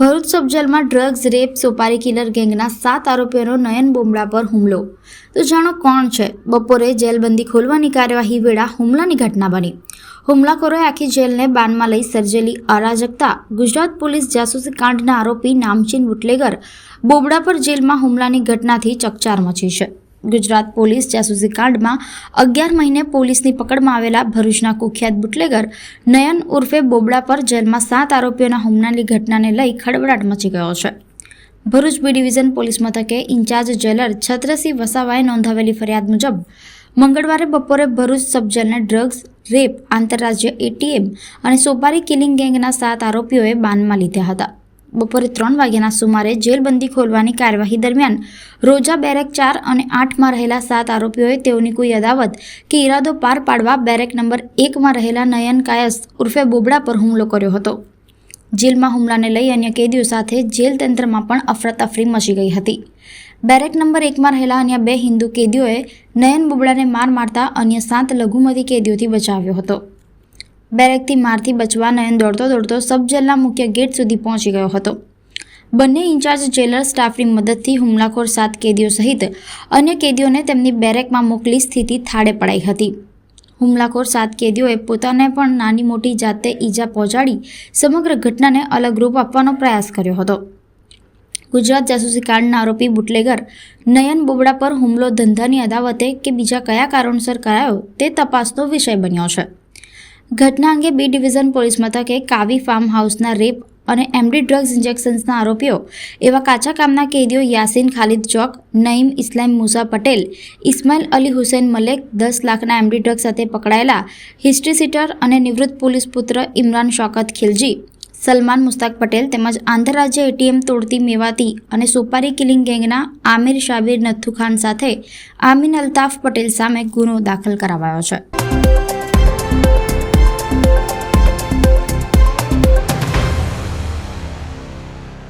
ભરૂચ સબજેલમાં drugs rape supari killer ગેંગના સાત આરોપીઓનો નયન બોમડા પર હુમલો. તો જાણો કોણ છે? બપોરે જેલબંધી ખોલવાની કાર્યવાહી વેળા હુમલાની ઘટના બની. હુમલાખોરોએ આખી જેલને બાનમાં લઈ સર્જેલી અરાજકતા. ગુજરાત પોલીસ જાસૂસી કાંડના આરોપી નામચીન બુટલેગર બોબડા પર જેલમાં હુમલાની ઘટનાથી ચકચાર મચી છે. ગુજરાત પોલીસ જાસૂસી કાંડમાં અગિયાર મહિને પોલીસની પકડમાં આવેલા ભરૂચના કુખ્યાત બુટલેગર નયન ઉર્ફે બોબડા પર જેલમાં સાત આરોપીઓના હુમલાની ઘટનાને લઈ ખળબળાટ મચી ગયો છે. ભરૂચ બી ડિવિઝન પોલીસ મથકે ઇન્ચાર્જ જેલર છત્રસિંહ વસાવાએ નોંધાવેલી ફરિયાદ મુજબ મંગળવારે બપોરે ભરૂચ સબ જેલને ડ્રગ્સ, રેપ, આંતરરાજ્ય એટીએમ અને સોપારી કિલિંગ ગેંગના સાત આરોપીઓએ બાનમાં લીધા હતા. બપોરે ત્રણ વાગ્યાના સુમારે જેલબંધી ખોલવાની કાર્યવાહી દરમિયાન રોજા બેરેક ચાર અને આઠમાં રહેલા સાત આરોપીઓએ તેઓની કોઈ અદાવત કે ઈરાદો પાર પાડવા બેરેક નંબર એકમાં રહેલા નયન કાયસ ઉર્ફે બોબડા પર હુમલો કર્યો હતો. જેલમાં હુમલાને લઈ અન્ય કેદીઓ સાથે જેલ તંત્રમાં પણ અફરાતફરી મચી ગઈ હતી. બેરેક નંબર એકમાં રહેલા અન્ય બે હિન્દુ કેદીઓએ નયન બોબડાને માર મારતા અન્ય સાત લઘુમતી કેદીઓથી બચાવ્યો હતો. બેરેકથી મારથી બચવા નયન દોડતો દોડતો સબ મુખ્ય ગેટ સુધી પહોંચી ગયો હતો. બંને ઇન્ચાર્જ જેલર સ્ટાફની મદદથી હુમલાખોર સાત કેદીઓ સહિત અન્ય કેદીઓને તેમની બેરેકમાં મોકલી સ્થિતિ થાળે પડાઈ હતી. હુમલાખોર સાત કેદીઓએ પોતાને પણ નાની મોટી જાતે ઈજા પહોંચાડી સમગ્ર ઘટનાને અલગ રૂપ આપવાનો પ્રયાસ કર્યો હતો. ગુજરાત જાસૂસી કાંડના આરોપી બુટલેગર નયન બોબડા પર હુમલો ધંધાની અદાવતે કે બીજા કયા કારણોસર કરાયો તે તપાસનો વિષય બન્યો છે. ઘટના અંગે બી ડિવિઝન પોલીસ મથકે કાવી ફાર્મ હાઉસના રેપ અને એમડી ડ્રગ્સ ઇન્જેક્શન્સના આરોપીઓ એવા કાચા કામના કેદીઓ યાસીન ખાલિદ ચોક, નઈમ ઇસ્લામ મુસા પટેલ ઇસ્માઇલ અલી હુસૈન મલેક દસ લાખના એમડી ડ્રગ્સ સાથે પકડાયેલા હિસ્ટ્રી સીટર અને નિવૃત્ત પોલીસ પુત્ર ઇમરાન શોકત ખિલજી, સલમાન મુસ્તાક પટેલ તેમજ આંતરરાજ્ય એટીએમ તોડતી મેવાતી અને સોપારી કિલિંગ ગેંગના આમિર શાબીર નથુખાન ખાન સાથે આમીન અલ્તાફ પટેલ સામે ગુનો દાખલ કરાવાયો છે.